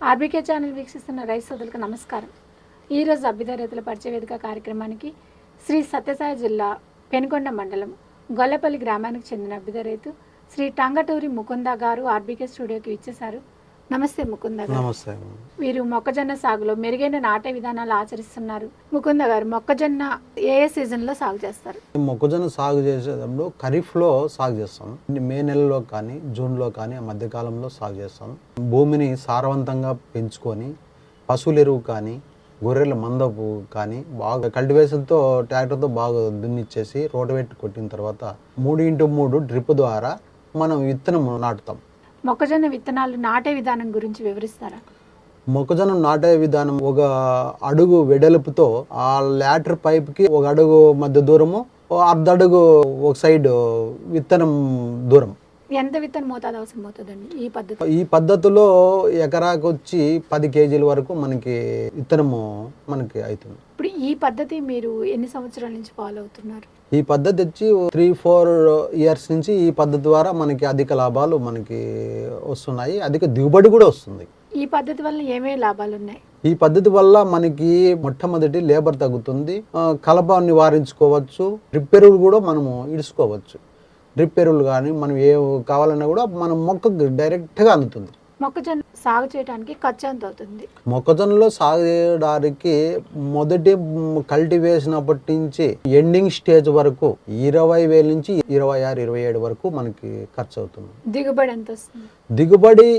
RBK channel వీక్షిస్తున్న రైతు సోదరులకు నమస్కారం. ఈరోజు అభ్యుదయ రైతుల పరిచయ వేదిక కార్యక్రమానికి శ్రీ సత్యసాయి జిల్లా పెనుకొండ మండలం గొల్లపల్లి గ్రామానికి చెందిన అభ్యుదయ రైతు శ్రీ టంగటూరి ముకుంద గారు ఆర్బీకే స్టూడియోకి ఇచ్చేశారు నమస్తే ముకుంద నమస్తే వీరు మొక్కజొన్న సాగులో మెరుగైన నాటే విధానాలు ఆచరిస్తున్నారు. ముకుంద గారు మొక్కజొన్న ఏ ఏ సీజన్లో సాగు చేస్తారు? మొక్కజొన్న సాగు చేసేటప్పుడు ఖరీఫ్లో సాగు చేస్తాం. మే నెలలో కానీ జూన్లో కానీ ఆ మధ్యకాలంలో సాగు చేస్తాం. భూమిని సారవంతంగా పెంచుకొని పశువుల ఎరువు కానీ గొర్రెల మందపు కానీ బాగా కల్టివేషన్తో ట్రాక్టర్తో బాగా దున్నిచ్చేసి రోటవెట్టి కొట్టిన తర్వాత మూడు ఇంటూ మూడు డ్రిప్ ద్వారా మనం విత్తనం నాటుతాం. మొక్కజొన్న విత్తనాలు నాటే విధానం గురించి వివరిస్తారా? మొక్కజొన్న నాటే విధానం ఒక అడుగు వెడల్పుతో ఆ లాటర్ పైప్కి ఒక అడుగు మధ్య దూరము అర్ధ అడుగు ఒక సైడ్ విత్తనం దూరం. ఎంత విత్తనం మోతాదు అవసరం అవుతుందండి ఈ పద్ధతి ఈ పద్ధతిలో ఎకరాకు వచ్చి పది కేజీల వరకు మనకి విత్తనము మనకి అవుతుంది. ఇప్పుడు ఈ పద్ధతి మీరు ఎన్ని సంవత్సరాల నుంచి ఫాలో అవుతున్నారు? ఈ పద్ధతి వచ్చి త్రీ ఫోర్ ఇయర్స్ నుంచి ఈ పద్ధతి ద్వారా మనకి అధిక లాభాలు మనకి వస్తున్నాయి. అధిక దిగుబడి కూడా వస్తుంది. ఈ పద్ధతి వల్ల ఏమేమి లాభాలు ఉన్నాయి? ఈ పద్ధతి వల్ల మనకి మొట్టమొదటి లేబర్ తగ్గుతుంది. కలప నివారించుకోవచ్చు. డ్రిప్ ఎరువులు కూడా మనము ఇడుచుకోవచ్చు. డ్రిప్ ఎరువులు కానీ మనం ఏ కావాలన్నా కూడా మనం మొక్కకు డైరెక్ట్గా అందుతుంది. మొక్కజొన్న సాగు చేయడానికి ఖర్చు ఎంత అవుతుంది. మొక్కజొన్నలో సాగు చేయడానికి మొదటి కల్టి వేసినప్పటి నుంచి ఎండింగ్ స్టేజ్ వరకు ఇరవై వేల నుంచి ఇరవై ఆరు ఇరవై ఏడు వరకు మనకి ఖర్చు అవుతుంది దిగుబడి ఎంత వస్తుంది? దిగుబడి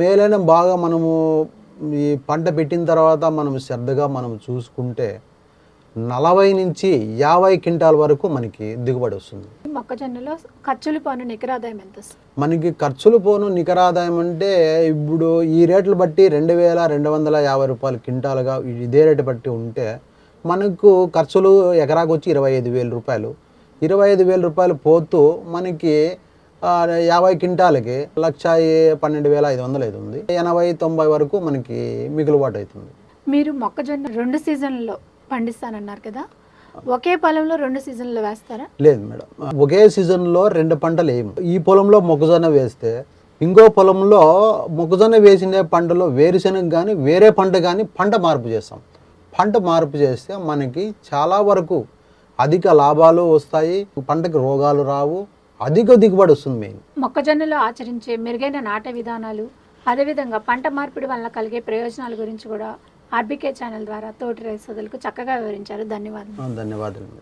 మేలైన బాగా మనము ఈ పంట పెట్టిన తర్వాత మనం శ్రద్ధగా మనం చూసుకుంటే నలభై నుంచి యాభై క్వింటాల్ వరకు మనకి దిగుబడి వస్తుంది. మొక్కజొన్నలో ఖర్చులు పన్ను నికర ఆదాయం ఎంత మనకి ఖర్చులు పోను నికర ఆదాయం అంటే ఇప్పుడు ఈ రేట్లు బట్టి రెండు వేల రెండు వందల యాభై రూపాయలు క్వింటాలుగా ఇదే రేటు బట్టి ఉంటే మనకు ఖర్చులు ఎకరాకు వచ్చి ఇరవై ఐదు వేల రూపాయలు. ఇరవై ఐదు వేల రూపాయలు పోతూ మనకి యాభై క్వింటాలకి లక్ష పన్నెండు వేల ఐదు వందలు అవుతుంది. ఎనభై తొంభై వరకు మనకి మిగులుబాటు అవుతుంది. మీరు మొక్కజొన్న రెండు సీజన్లలో పండిస్తానన్నారు కదా. ఒకే పొలంలో రెండు సీజన్లు వేస్తారా? లేదు మేడం. ఒకే సీజన్లో రెండు పంటలు వేయము ఈ పొలంలో మొక్కజొన్న వేస్తే ఇంకో పొలంలో మొక్కజొన్న వేసిన పంటలో వేరుశెనగ కానీ వేరే పంట కానీ పంట మార్పు చేస్తాం. పంట మార్పు చేస్తే మనకి చాలా వరకు అధిక లాభాలు వస్తాయి పంటకి రోగాలు రావు అధిక దిగుబడి వస్తుంది మెయిన్. మొక్కజొన్నలో ఆచరించే మెరుగైన నాటే విధానాలు అదేవిధంగా పంట మార్పిడి వల్ల కలిగే ప్రయోజనాల గురించి కూడా ఆర్బీకే ఛానల్ ద్వారా తోటి రైతు సోదరులకు చక్కగా వివరించారు. ధన్యవాదాలు ధన్యవాదాలు